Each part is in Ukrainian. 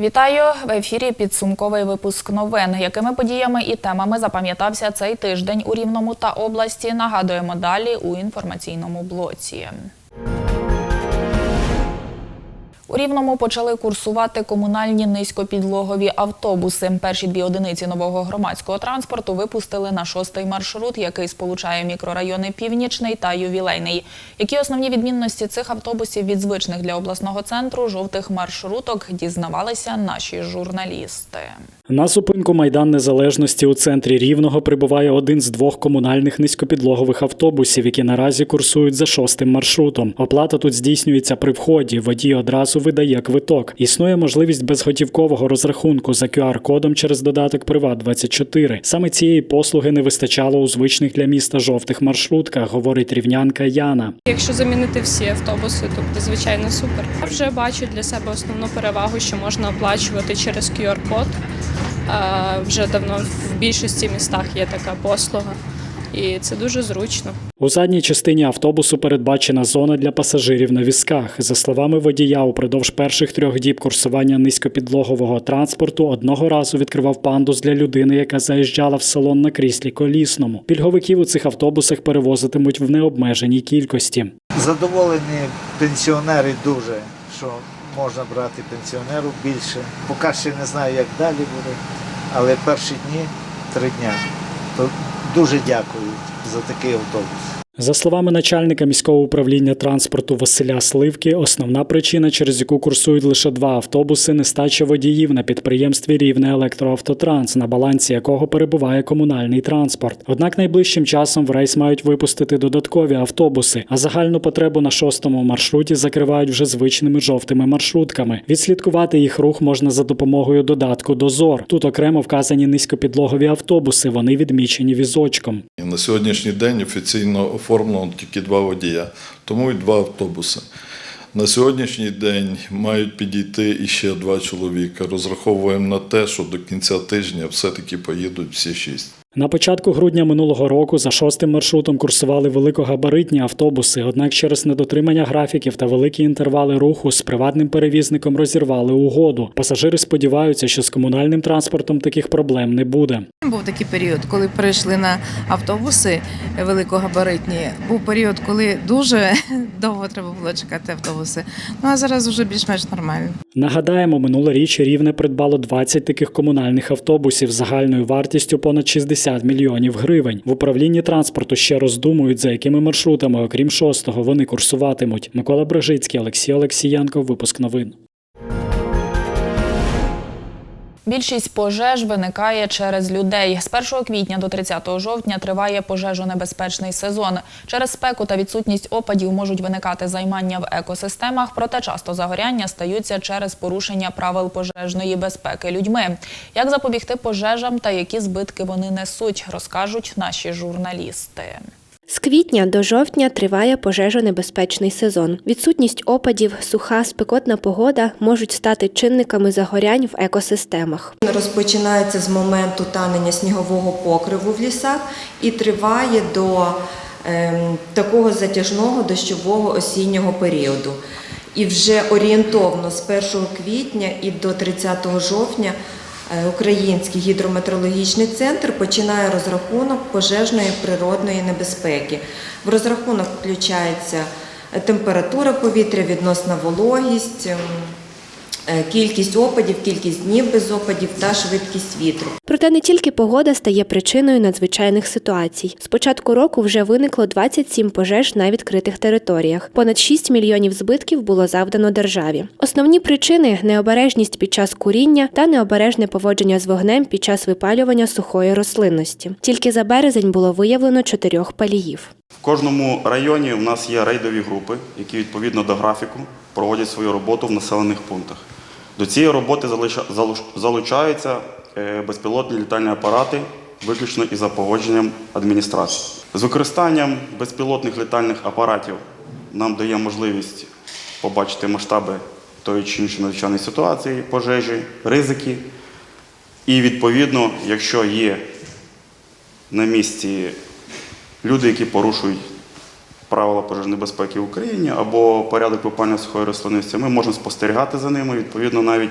Вітаю в ефірі. Підсумковий випуск новин. Якими подіями і темами запам'ятався цей тиждень у Рівному та області? Нагадуємо далі у інформаційному блоці. У Рівному почали курсувати комунальні низькопідлогові автобуси. Перші дві одиниці нового громадського транспорту випустили на шостий маршрут, який сполучає мікрорайони Північний та Ювілейний. Які основні відмінності цих автобусів від звичних для обласного центру жовтих маршруток дізнавалися наші журналісти. На зупинку Майдан Незалежності у центрі Рівного прибуває один з двох комунальних низькопідлогових автобусів, які наразі курсують за шостим маршрутом. Оплата тут здійснюється при вході. Водій одразу видає квиток. Існує можливість безготівкового розрахунку за QR-кодом через додаток Приват 24 Саме цієї послуги не вистачало у звичних для міста жовтих маршрутках, говорить рівнянка Яна. Якщо замінити всі автобуси, то буде звичайно супер. Я вже бачу для себе основну перевагу, що можна оплачувати через QR-код. Вже давно в більшості містах є така послуга, і це дуже зручно. У задній частині автобусу передбачена зона для пасажирів на візках. За словами водія, упродовж перших трьох діб курсування низькопідлогового транспорту одного разу відкривав пандус для людини, яка заїжджала в салон на кріслі колісному. Пільговиків у цих автобусах перевозитимуть в необмеженій кількості. Задоволені пенсіонери дуже, що можна брати пенсіонеру більше. Поки ще не знаю, як далі буде, але перші дні три дня. То дуже дякую за такий автобус. За словами начальника міського управління транспорту Василя Сливки, основна причина, через яку курсують лише два автобуси, нестача водіїв на підприємстві Рівне Електроавтотранс, на балансі якого перебуває комунальний транспорт. Однак найближчим часом в рейс мають випустити додаткові автобуси, а загальну потребу на шостому маршруті закривають вже звичними жовтими маршрутками. Відслідкувати їх рух можна за допомогою додатку Дозор. Тут окремо вказані низькопідлогові автобуси. Вони відмічені візочком. На сьогоднішній день офіційно оформлено тільки два водія, тому і два автобуси. На сьогоднішній день мають підійти іще два чоловіка. Розраховуємо на те, що до кінця тижня все-таки поїдуть всі шість. На початку грудня минулого року за шостим маршрутом курсували великогабаритні автобуси, однак через недотримання графіків та великі інтервали руху з приватним перевізником розірвали угоду. Пасажири сподіваються, що з комунальним транспортом таких проблем не буде. Був такий період, коли перейшли на автобуси великогабаритні. Був період, коли дуже довго треба було чекати автобуси. Ну а зараз вже більш-менш нормально. Нагадаємо, минулоріч рівне придбало 20 таких комунальних автобусів з загальною вартістю понад 60 мільйонів гривень. В управлінні транспорту ще роздумують, за якими маршрутами, окрім шостого, вони курсуватимуть. Микола Брижицький, Олексій Олексієнко. Випуск новин. Більшість пожеж виникає через людей. З 1 квітня до 30 жовтня триває пожежонебезпечний сезон. Через спеку та відсутність опадів можуть виникати займання в екосистемах, проте часто загоряння стаються через порушення правил пожежної безпеки людьми. Як запобігти пожежам та які збитки вони несуть, розкажуть наші журналісти. З квітня до жовтня триває пожежонебезпечний сезон. Відсутність опадів, суха, спекотна погода можуть стати чинниками загорянь в екосистемах. Розпочинається з моменту танення снігового покриву в лісах і триває до ем, такого затяжного дощового осіннього періоду. І вже орієнтовно з 1 квітня і до 30 жовтня Український гідрометеорологічний центр починає розрахунок пожежної природної небезпеки. В розрахунок включається е, температура повітря, відносна вологість, ем, е, кількість опадів, кількість днів без опадів та швидкість вітру. Проте не тільки погода стає причиною надзвичайних ситуацій. З початку року вже виникло 27 пожеж на відкритих територіях. Понад 6 мільйонів збитків було завдано державі. Основні причини необережність під час куріння та необережне поводження з вогнем під час випалювання сухої рослинності. Тільки за березень було виявлено чотирьох паліїв. В кожному районі у нас є рейдові групи, які відповідно до графіку проводять свою роботу в населених пунктах. До цієї роботи залучаються е, безпілотні літальні апарати виключно із за погодженням адміністрації. З використанням безпілотних літальних апаратів нам дає можливість побачити масштаби тої чи іншої надзвичайної ситуації, пожежі, ризики. І відповідно, якщо є на місці люди, які порушують правила пожежної безпеки в Україні або порядок випалення сухої рослинності, ми можемо спостерігати за ними, відповідно, навіть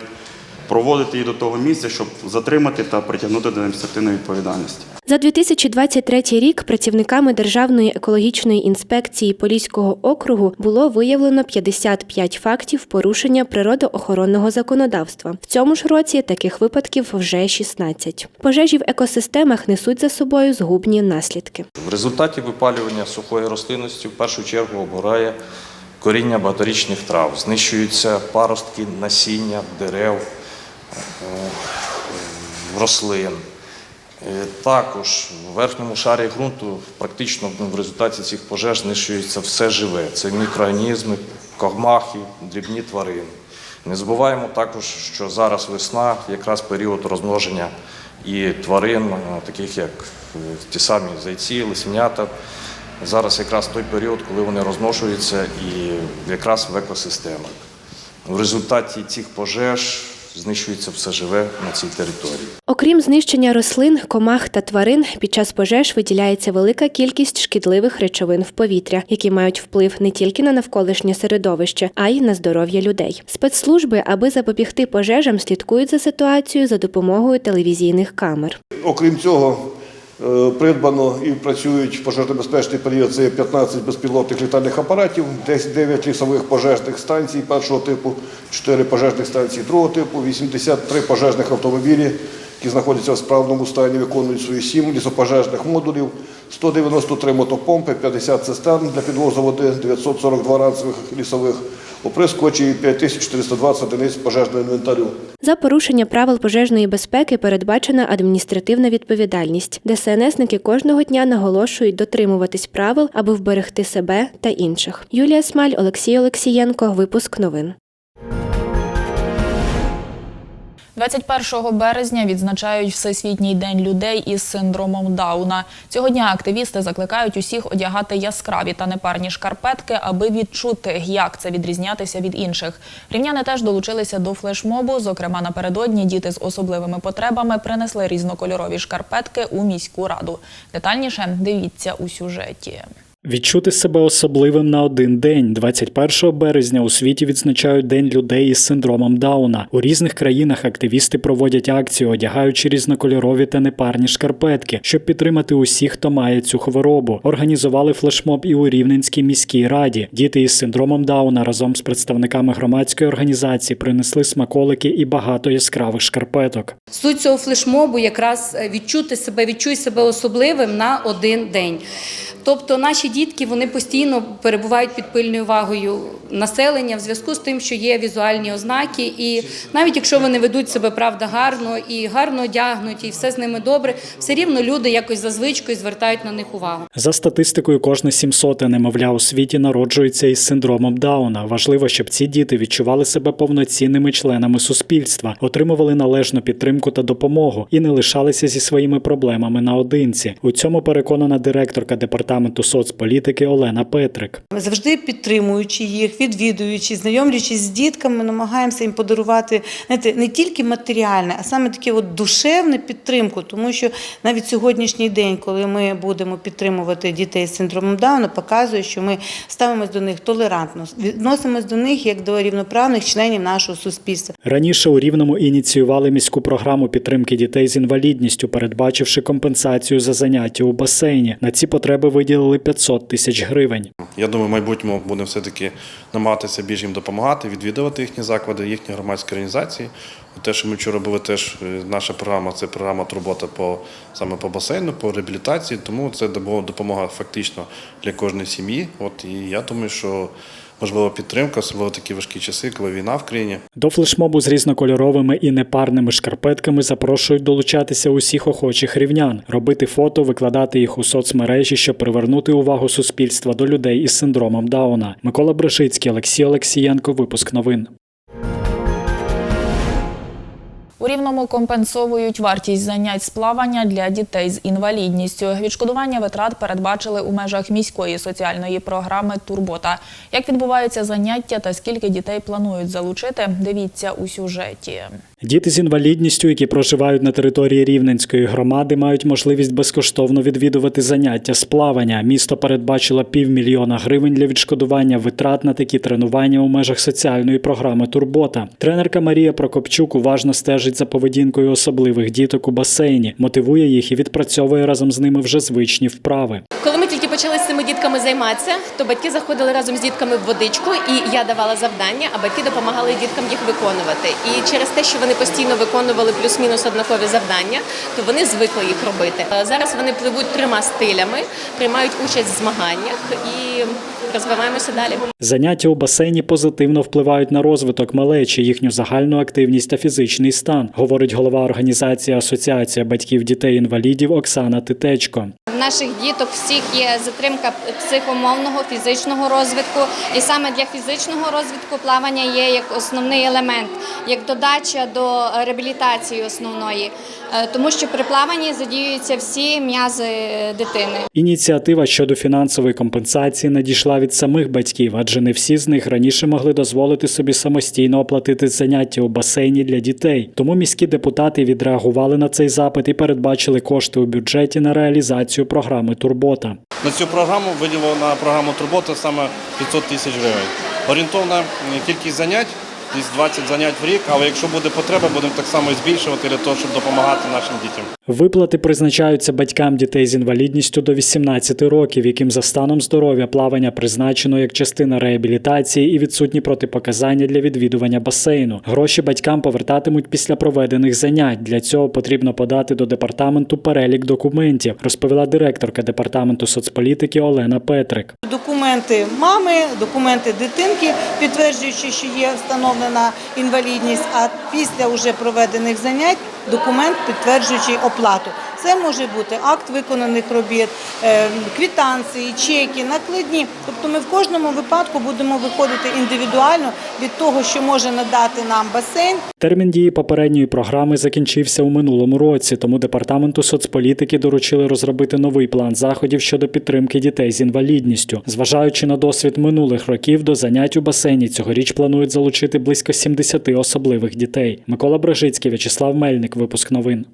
проводити її до того місця, щоб затримати та притягнути до адміністративної відповідальності. За 2023 рік працівниками Державної екологічної інспекції Поліського округу було виявлено 55 фактів порушення природоохоронного законодавства. В цьому ж році таких випадків вже 16. Пожежі в екосистемах несуть за собою згубні наслідки. В результаті випалювання сухої рослинності в першу чергу обгорає коріння багаторічних трав, знищуються паростки насіння дерев, рослин. Е, Також в верхньому шарі ґрунту практично в результаті цих пожеж знищується все живе. Це мікроорганізми, комахи, дрібні тварини. Не забуваємо також, що зараз весна якраз період розмноження і тварин, е, таких як е, ті самі зайці, лисенята. Зараз якраз той період, коли вони розношуються і якраз в екосистемах. В результаті цих пожеж знищується все живе на цій території. Окрім знищення рослин, комах та тварин, під час пожеж виділяється велика кількість шкідливих речовин в повітря, які мають вплив не тільки на навколишнє середовище, а й на здоров'я людей. Спецслужби, аби запобігти пожежам, слідкують за ситуацією за допомогою телевізійних камер. Окрім цього, придбано і працюють в пожежнобезпечний період. Це 15 безпілотних літальних апаратів, 10 9 лісових пожежних станцій першого типу, 4 пожежних станції другого типу, 83 пожежних автомобілі, які знаходяться в справному стані, виконують свої 7 лісопожежних модулів, 193 мотопомпи, 50 цистерн для підвозу води, 942 ранцевих лісових оприскувачів і 5420 одиниць пожежного інвентарю. За порушення правил пожежної безпеки передбачена адміністративна відповідальність. ДСНСники кожного дня наголошують дотримуватись правил, аби вберегти себе та інших. Юлія Смаль, Олексій Олексієнко. Випуск новин. 21 березня відзначають Всесвітній день людей із синдромом Дауна. Цього дня активісти закликають усіх одягати яскраві та непарні шкарпетки, аби відчути, як це відрізнятися від інших. Рівняни теж долучилися до флешмобу. Зокрема, напередодні діти з особливими потребами принесли різнокольорові шкарпетки у міську раду. Детальніше дивіться у сюжеті. Відчути себе особливим на один день. 21 березня у світі відзначають День людей із синдромом Дауна. У різних країнах активісти проводять акцію, одягаючи різнокольорові та непарні шкарпетки, щоб підтримати усіх, хто має цю хворобу. Організували флешмоб і у Рівненській міській раді. Діти із синдромом Дауна разом з представниками громадської організації принесли смаколики і багато яскравих шкарпеток. Суть цього флешмобу якраз е, відчути себе, відчуй себе особливим на один день. Тобто наші дітки вони постійно перебувають під пильною увагою населення в зв'язку з тим, що є візуальні ознаки, і навіть якщо вони ведуть себе правда гарно і гарно одягнуті, і все з ними добре, все рівно люди якось за звичкою звертають на них увагу. За статистикою, кожне 700 немовля у світі народжується із синдромом Дауна. Важливо, щоб ці діти відчували себе повноцінними членами суспільства, отримували належну підтримку та допомогу і не лишалися зі своїми проблемами наодинці. У цьому переконана директорка департаменту соцполітики Олена Петрик. Завжди підтримуючи їх, відвідуючи, знайомлячись з дітками, намагаємося їм подарувати знаєте, не тільки матеріальне, а саме таке от душевне підтримку. Тому що навіть сьогоднішній день, коли ми будемо підтримувати дітей з синдромом Дауна, показує, що ми ставимося до них толерантно, відносимось до них як до рівноправних членів нашого суспільства. Раніше у Рівному ініціювали міську програму підтримки дітей з інвалідністю, передбачивши компенсацію за заняття у басейні. На ці потреби виділили 500 тисяч гривень. Я думаю, в майбутньому будемо все-таки намагатися більш їм допомагати, відвідувати їхні заклади, їхні громадські організації. Те, що ми вчора робили, теж е, наша програма це програма турбота по саме по басейну, по реабілітації. Тому це була допомога фактично для кожної сім'ї. От і я думаю, що можлива підтримка, особливо такі важкі часи, коли війна в країні. До флешмобу з різнокольоровими і непарними шкарпетками запрошують долучатися усіх охочих рівнян, робити фото, викладати їх у соцмережі, щоб привернути увагу суспільства до людей із синдромом Дауна. Микола Брешицький, Олексій Олексієнко. Випуск новин. У Рівному компенсовують вартість занять з плавання для дітей з інвалідністю. Відшкодування витрат передбачили у межах міської соціальної програми Турбота. Як відбуваються заняття та скільки дітей планують залучити, дивіться у сюжеті. Діти з інвалідністю, які проживають на території Рівненської громади, мають можливість безкоштовно відвідувати заняття з плавання. Місто передбачило півмільйона гривень для відшкодування витрат на такі тренування у межах соціальної програми Турбота. Тренерка Марія Прокопчук уважно стежить за поведінкою особливих діток у басейні, мотивує їх і відпрацьовує разом з ними вже звичні вправи. Коли ми почали з цими дітками займатися, то батьки заходили разом з дітками в водичку, і я давала завдання, а батьки допомагали діткам їх виконувати. І через те, що вони постійно виконували плюс-мінус однакові завдання, то вони звикли їх робити. Е, Зараз вони пливуть трьома стилями, приймають участь в змаганнях і розвиваємося далі. Заняття у басейні позитивно впливають на розвиток малечі, їхню загальну активність та фізичний стан, говорить голова організації Асоціація батьків дітей-інвалідів Оксана Титечко. Наших діток всіх є затримка психомовного, фізичного розвитку, і саме для фізичного розвитку плавання є як основний елемент, як додача до реабілітації основної, тому що при плаванні задіюються всі м'язи е, дитини. Ініціатива щодо фінансової компенсації надійшла від самих батьків, адже не всі з них раніше могли дозволити собі самостійно оплатити заняття у басейні для дітей. Тому міські депутати відреагували на цей запит і передбачили кошти у бюджеті на реалізацію програми Турбота. На цю програму виділено на програму Турбота саме 500 тисяч гривень. Орієнтовна кількість занять десь 20 занять в рік, але якщо буде потреба, будемо так само збільшувати для того, щоб допомагати нашим дітям. Виплати призначаються батькам дітей з інвалідністю до 18 років, яким за станом здоров'я плавання призначено як частина реабілітації і відсутні протипоказання для відвідування басейну. Гроші батькам повертатимуть після проведених занять. Для цього потрібно подати до департаменту перелік документів, розповіла директорка департаменту соцполітики Олена Петрик. Документи мами, документи дитинки, підтверджуючи, що є встановлена інвалідність, а після вже проведених занять документ, підтверджуючий оплату. Це може бути акт виконаних робіт, е, квитанції, чеки, накладні. Тобто ми в кожному випадку будемо виходити індивідуально від того, що може надати нам басейн, Термін дії попередньої програми закінчився у минулому році, тому департаменту соцполітики доручили розробити новий план заходів щодо підтримки дітей з інвалідністю. Зважаючи на досвід минулих років, до занять у басейні цьогоріч планують залучити близько 70 особливих дітей. Микола Брежицький, В'ячеслав Мельник. Випуск новин.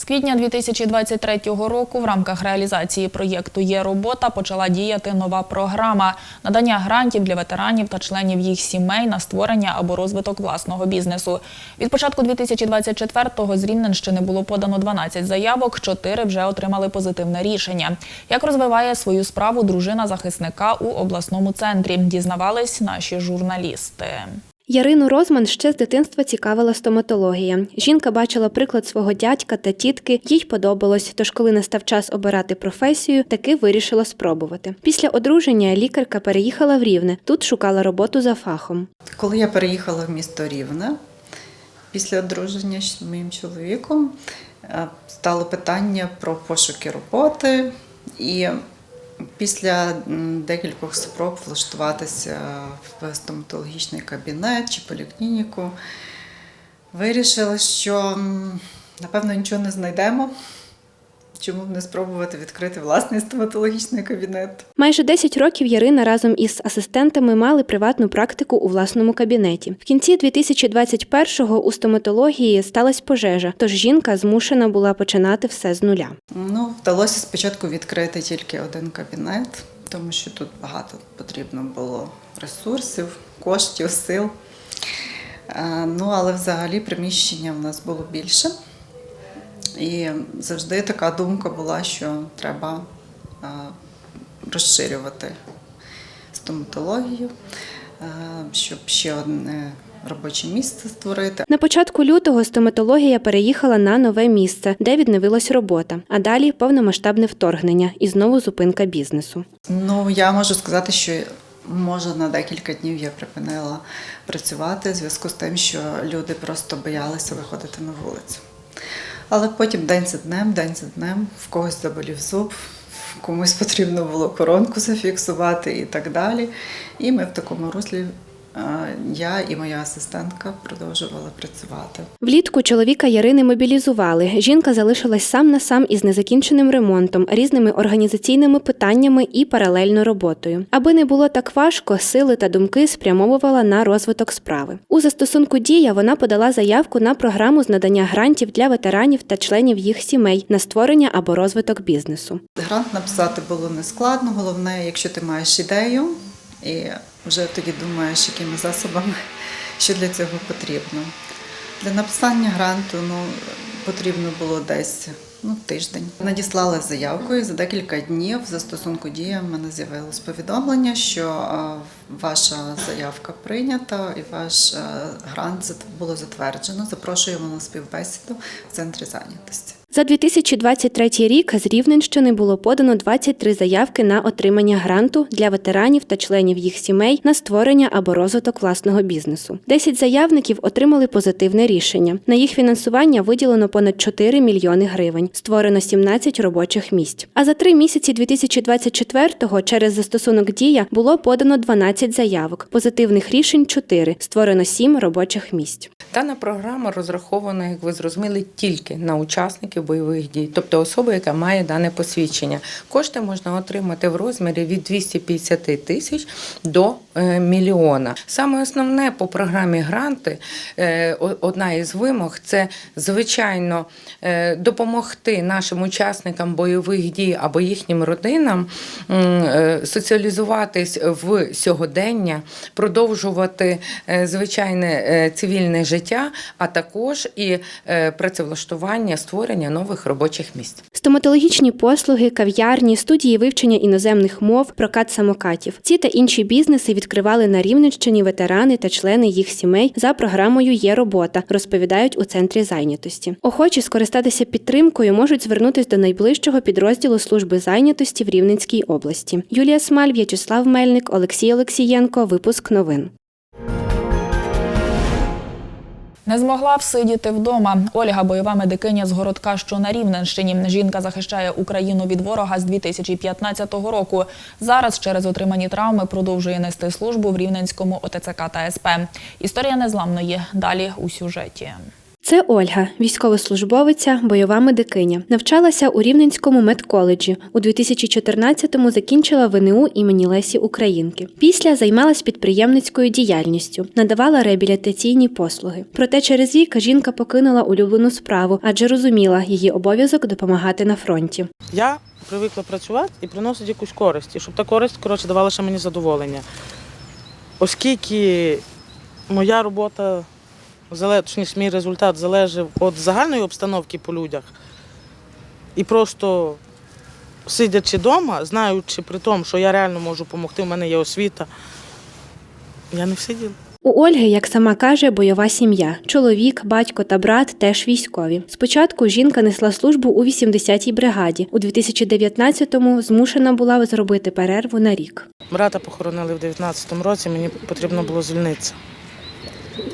З квітня 2023 року в рамках реалізації проєкту Є робота почала діяти нова програма надання грантів для ветеранів та членів їх сімей на створення або розвиток власного бізнесу. Від початку 2024-го з Рівненщини було подано 12 заявок, 4 вже отримали позитивне рішення. Як розвиває свою справу дружина захисника у обласному центрі, дізнавались наші журналісти. Ярину Розман ще з дитинства цікавила стоматологія. Жінка бачила приклад свого дядька та тітки, їй подобалось. Тож, коли настав час обирати професію, таки вирішила спробувати. Після одруження лікарка переїхала в Рівне. Тут шукала роботу за фахом. Коли я переїхала в місто Рівне після одруження з моїм чоловіком, е, стало питання про пошуки роботи. І після декількох спроб влаштуватися в стоматологічний кабінет чи поліклініку, вирішила, що напевно нічого не знайдемо. Чому б не спробувати відкрити власний стоматологічний кабінет? Майже 10 років Ярина разом із асистентами мали приватну практику у власному кабінеті. В кінці 2021-го у стоматології сталася пожежа, тож жінка змушена була починати все з нуля. Ну, вдалося спочатку відкрити тільки один кабінет, тому що тут багато потрібно було ресурсів, коштів, сил. Е, Ну, але взагалі приміщення в нас було більше. І завжди така думка була, що треба е, розширювати стоматологію, е, щоб ще одне робоче місце створити. На початку лютого стоматологія переїхала на нове місце, де відновилась робота. А далі повномасштабне вторгнення і знову зупинка бізнесу. Ну, я можу сказати, що може на декілька днів я припинила працювати в зв'язку з тим, що люди просто боялися виходити на вулицю. Але потім день за днем, день за днем, в когось заболів зуб, комусь потрібно було коронку зафіксувати і так далі. І ми в такому руслі я і моя асистентка продовжували працювати. Влітку чоловіка Ярини мобілізували. Жінка залишилась сам на сам із незакінченим ремонтом, різними організаційними питаннями і паралельно роботою. Аби не було так важко, сили та думки спрямовувала на розвиток справи. У застосунку Дія вона подала заявку на програму з надання грантів для ветеранів та членів їх сімей на створення або розвиток бізнесу. Грант написати було не складно. Головне, якщо ти маєш ідею і вже тоді думаєш, якими засобами, що для цього потрібно. Для написання гранту ну, потрібно було десь ну, тиждень. Надіслала заявку і за декілька днів в застосунку дія в мене з'явилось повідомлення, що ваша заявка прийнята і ваш грант було затверджено. Запрошуємо на співбесіду в центрі зайнятості. За 2023 рік з Рівненщини було подано 23 заявки на отримання гранту для ветеранів та членів їх сімей на створення або розвиток власного бізнесу. 10 заявників отримали позитивне рішення. На їх фінансування виділено понад 4 мільйони гривень. Створено 17 робочих місць. А за три місяці 2024-го через застосунок Дія було подано 12 заявок. Позитивних рішень 4. Створено 7 робочих місць. Дана програма розрахована, як ви зрозуміли, тільки на учасників бойових дій, тобто особи, яка має дане посвідчення. Кошти можна отримати в розмірі від 250 тисяч до е, мільйона. Саме основне по програмі гранти, е, одна із вимог це звичайно е, допомогти нашим учасникам бойових дій або їхнім родинам соціалізуватись в сьогодення, продовжувати звичайне цивільне життя, а також і працевлаштування, створення нових робочих місць. Стоматологічні послуги, кав'ярні, студії вивчення іноземних мов, прокат самокатів. Ці та інші бізнеси відкривали на Рівненщині ветерани та члени їх сімей за програмою Є робота, розповідають у центрі зайнятості. Охочі скористатися підтримкою можуть звернутися до найближчого підрозділу служби зайнятості в Рівненській області. Юлія Смаль, В'ячеслав Мельник, Олексій Олексієнко. Випуск новин. Не змогла всидіти вдома. Ольга бойова медикиня з городка, що на Рівненщині. Жінка захищає Україну від ворога з 2015 року. Зараз через отримані травми продовжує нести службу в Рівненському ОТЦК та СП. Історія незламної. Далі у сюжеті. Це Ольга, військовослужбовиця, бойова медикиня. Навчалася у Рівненському медколеджі. У 2014-му закінчила ВНУ імені Лесі Українки. Після займалась підприємницькою діяльністю, надавала реабілітаційні послуги. Проте через рік жінка покинула улюблену справу, адже розуміла її обов'язок допомагати на фронті. Я привикла працювати і приносити якусь користь, і щоб та користь коротше, давала ще мені задоволення. Оскільки моя робота, точніше, мій результат залежав від загальної обстановки по людях, і просто сидячи вдома, знаючи при тому, що я реально можу допомогти, в мене є освіта, я не сиділа. У Ольги, як сама каже, бойова сім'я. Чоловік, батько та брат теж військові. Спочатку жінка несла службу у 80-й бригаді. У 2019-му змушена була зробити перерву на рік. Брата похоронили в 19-му році, мені потрібно було звільнитися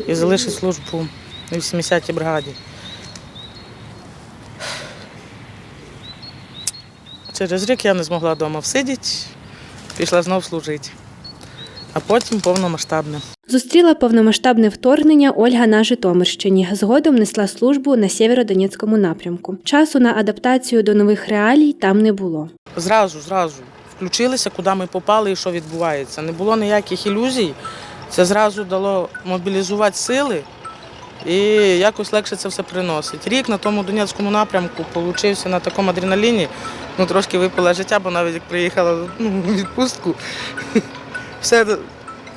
і залишити службу в 80-й бригаді. Через рік я не змогла вдома всидіти, пішла знов служити, а потім повномасштабне. Зустріла повномасштабне вторгнення Ольга на Житомирщині. Згодом несла службу на Сєвєродонецькому напрямку. Часу на адаптацію до нових реалій там не було. Зразу, зразу включилися, куди ми попали і що відбувається. Не було ніяких ілюзій. Це зразу дало мобілізувати сили і якось легше це все приносить. Рік на тому Донецькому напрямку получився на такому адреналіні. Ну, трошки випила життя, бо навіть як приїхала ну, у відпустку, все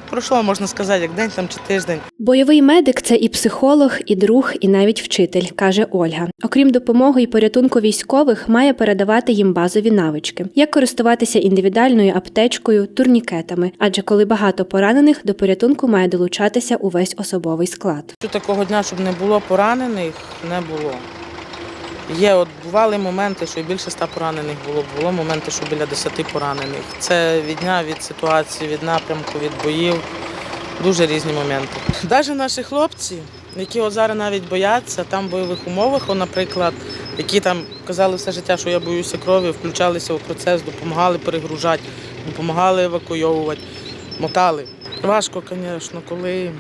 пройшло, можна сказати, як день там чи тиждень. Бойовий медик це і психолог, і друг, і навіть вчитель, каже Ольга. Окрім допомоги і порятунку військових, має передавати їм базові навички, як користуватися індивідуальною аптечкою, турнікетами. Адже коли багато поранених, до порятунку має долучатися увесь особовий склад. Такого дня, щоб не було поранених, не було. Є, от бували моменти, що і більше ста поранених було, було моменти, що біля десяти поранених. Це від дня, від ситуації, від напрямку, від боїв. Дуже різні моменти. Навіть наші хлопці, які от зараз навіть бояться, там в бойових умовах, о, наприклад, які там казали все життя, що я боюся крові, включалися у процес, допомагали перегружати, допомагали евакуйовувати, мотали. Важко, звісно, коли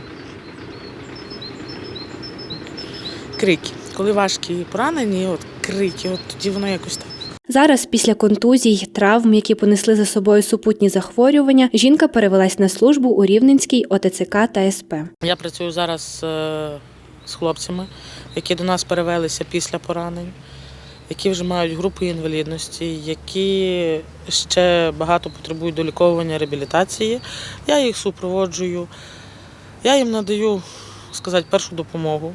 крики. Коли важкі поранені, от крики, от тоді воно якось так. Зараз, після контузій, травм, які понесли за собою супутні захворювання, жінка перевелась на службу у Рівненській ОТЦК та СП. Я працюю зараз е, з хлопцями, які до нас перевелися після поранень, які вже мають групу інвалідності, які ще багато потребують доліковування реабілітації. Я їх супроводжую, я їм надаю сказати, першу допомогу.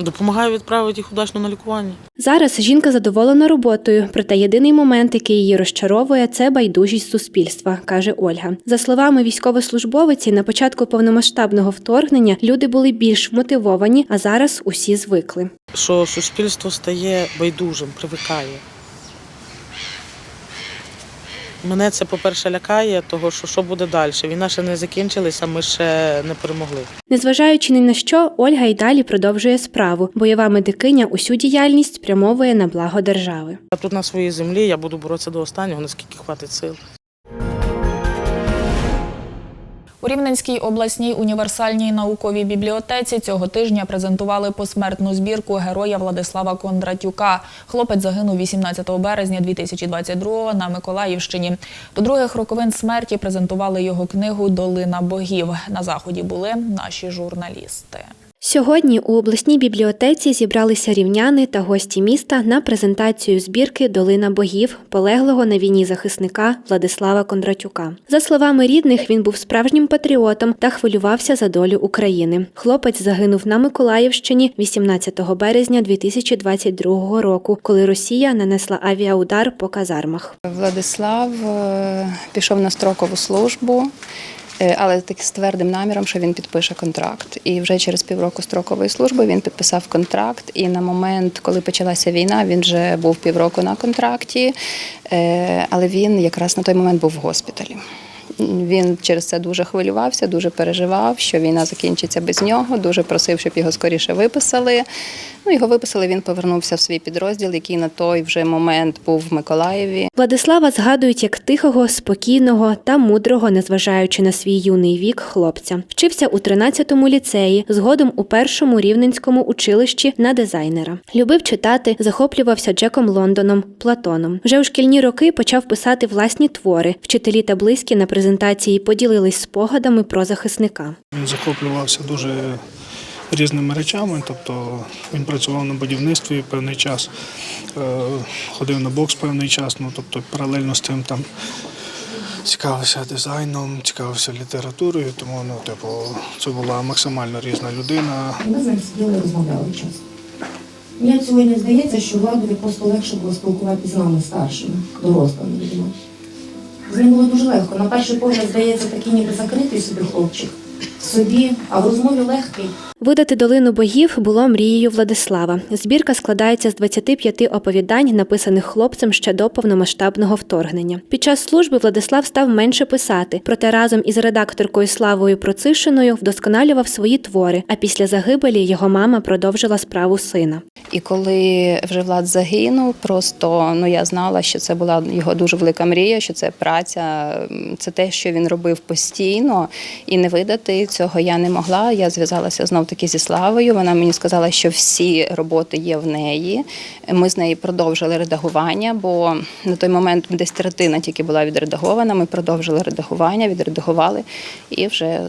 Допомагаю відправити їх удачно на лікування. Зараз жінка задоволена роботою, проте єдиний момент, який її розчаровує, це байдужість суспільства, каже Ольга. За словами військовослужбовиці, на початку повномасштабного вторгнення люди були більш мотивовані, а зараз усі звикли. Що суспільство стає байдужим, привикає. Мене це, по-перше, лякає, того що що буде далі. Війна ще не закінчилася, ми ще не перемогли. Незважаючи ні на що, Ольга й далі продовжує справу. Бойова медикиня усю діяльність спрямовує на благо держави. Я тут на своїй землі, я буду боротися до останнього, наскільки хватить сил. У Рівненській обласній універсальній науковій бібліотеці цього тижня презентували посмертну збірку героя Владислава Кондратюка. Хлопець загинув 18 березня 2022 на Миколаївщині. До других роковин смерті презентували його книгу Долина богів. На заході були наші журналісти. Сьогодні у обласній бібліотеці зібралися рівняни та гості міста на презентацію збірки Долина богів полеглого на війні захисника Владислава Кондратюка. За словами рідних, він був справжнім патріотом та хвилювався за долю України. Хлопець загинув на Миколаївщині 18 березня 2022 року, коли Росія нанесла авіаудар по казармах. Владислав е, пішов на строкову службу, але так з твердим наміром, що він підпише контракт. І вже через півроку строкової служби він підписав контракт. І на момент, коли почалася війна, він вже був півроку на контракті, е, але він якраз на той момент був в госпіталі. Він через це дуже хвилювався, дуже переживав, що війна закінчиться без нього. Дуже просив, щоб його скоріше виписали. Ну, його виписали. Він повернувся в свій підрозділ, який на той вже момент був в Миколаєві. Владислава згадують як тихого, спокійного та мудрого, незважаючи на свій юний вік, хлопця. Вчився у 13-му ліцеї, згодом у першому рівненському училищі на дизайнера. Любив читати, захоплювався Джеком Лондоном, Платоном. Вже у шкільні роки почав писати власні твори. Вчителі та близькі на презентації поділились спогадами про захисника. Він захоплювався дуже різними речами, тобто він працював на будівництві певний час, е, ходив на бокс певний час, ну тобто паралельно з тим там цікавився дизайном, цікавився літературою, тому ну, типу, це була максимально різна людина. Ми з ним сиділи розмовляли часто. Мені сьогодні здається, що владові просто легше було спілкуватися з нами старшими, дорослими людьми. З дуже легко. На перший погляд, здається, такий ніби закритий собі хлопчик собі, а в розмові легкий. Видати долину богів було мрією Владислава. Збірка складається з 25 оповідань, написаних хлопцем ще до повномасштабного вторгнення. Під час служби Владислав став менше писати, проте разом із редакторкою Славою Процишиною вдосконалював свої твори. А після загибелі його мама продовжила справу сина. І коли вже Влад загинув, просто ну я знала, що це була його дуже велика мрія, що це праця, це те, що він робив постійно, і не видати цього я не могла. Я зв'язалася знов таки зі Славою. Вона мені сказала, що всі роботи є в неї. Ми з нею продовжили редагування, бо на той момент десь третина тільки була відредагована. Ми продовжили редагування, відредагували і вже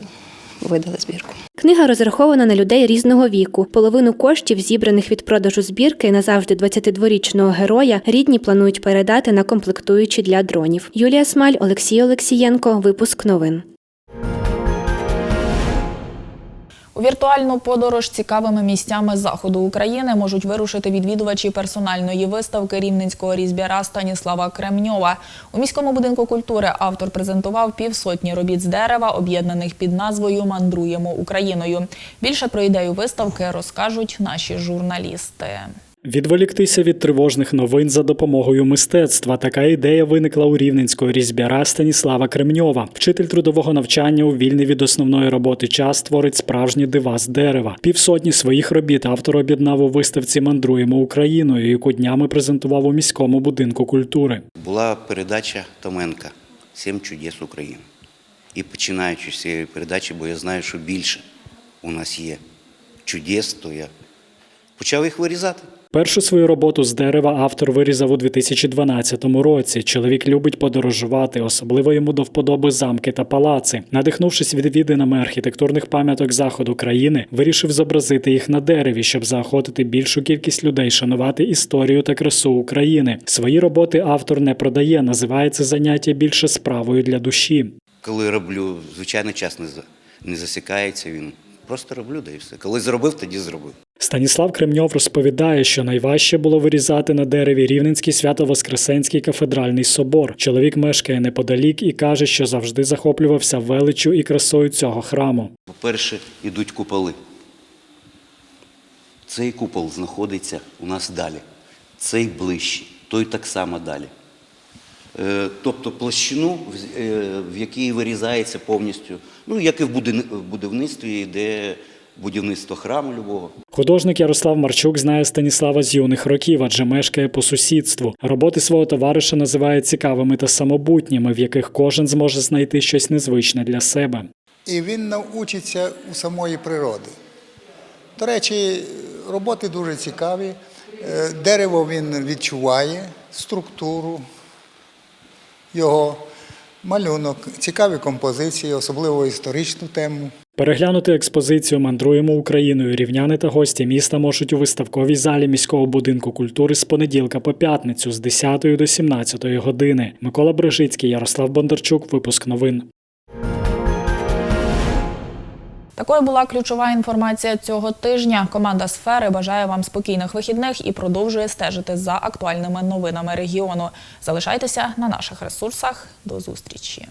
видали збірку. Книга розрахована на людей різного віку. Половину коштів, зібраних від продажу збірки назавжди 22-річного героя, рідні планують передати на комплектуючі для дронів. Юлія Смаль, Олексій Олексієнко. Випуск новин. У віртуальну подорож цікавими місцями заходу України можуть вирушити відвідувачі персональної виставки рівненського різбіра Станіслава Кремньова. У міському будинку культури автор презентував півсотні робіт з дерева, об'єднаних під назвою Мандруємо Україною. Більше про ідею виставки розкажуть наші журналісти. Відволіктися від тривожних новин за допомогою мистецтва. Така ідея виникла у рівненського різьбяра Станіслава Кремньова. Вчитель трудового навчання у вільний від основної роботи час творить справжні дива з дерева. Півсотні своїх робіт автор об'єднав у виставці Мандруємо Україною, яку днями презентував у міському будинку культури. Була передача Томенка Сім чудес України. і починаючи з цієї передачі, бо я знаю, що більше у нас є чудес, то я почав їх вирізати. Першу свою роботу з дерева автор вирізав у 2012 році. Чоловік любить подорожувати, особливо йому до вподоби замки та палаци. Надихнувшись відвідинами архітектурних пам'яток заходу країни, вирішив зобразити їх на дереві, щоб заохотити більшу кількість людей шанувати історію та красу України. Свої роботи автор не продає, називає це заняття більше справою для душі. Коли роблю, звичайно, час не, за- не засікається він. Просто роблю, да і все. Коли зробив, тоді зробив. Станіслав Кремньов розповідає, що найважче було вирізати на дереві Рівненський свято-Воскресенський кафедральний собор. Чоловік мешкає неподалік і каже, що завжди захоплювався величчю і красою цього храму. По-перше, йдуть куполи. Цей купол знаходиться у нас далі. Цей ближче, той так само далі. Е, Тобто площину, в- е, якій вирізається повністю, ну як і в будівництві, йде будівництво храму любого. Художник Ярослав Марчук знає Станіслава з юних років, адже мешкає по сусідству. Роботи свого товариша називає цікавими та самобутніми, в яких кожен зможе знайти щось незвичне для себе. і він навчиться у самої природи. До речі, роботи дуже цікаві. Е, Дерево він відчуває, структуру його, малюнок, цікаві композиції, особливо історичну тему. Переглянути експозицію Мандруємо Україною. Рівняни та гості міста можуть у виставковій залі міського будинку культури з понеділка по п'ятницю з 10 до 17 години. Микола Брижицький, Ярослав Бондарчук. Випуск новин. Такою була ключова інформація цього тижня. Команда сфери бажає вам спокійних вихідних і продовжує стежити за актуальними новинами регіону. Залишайтеся на наших ресурсах. До зустрічі.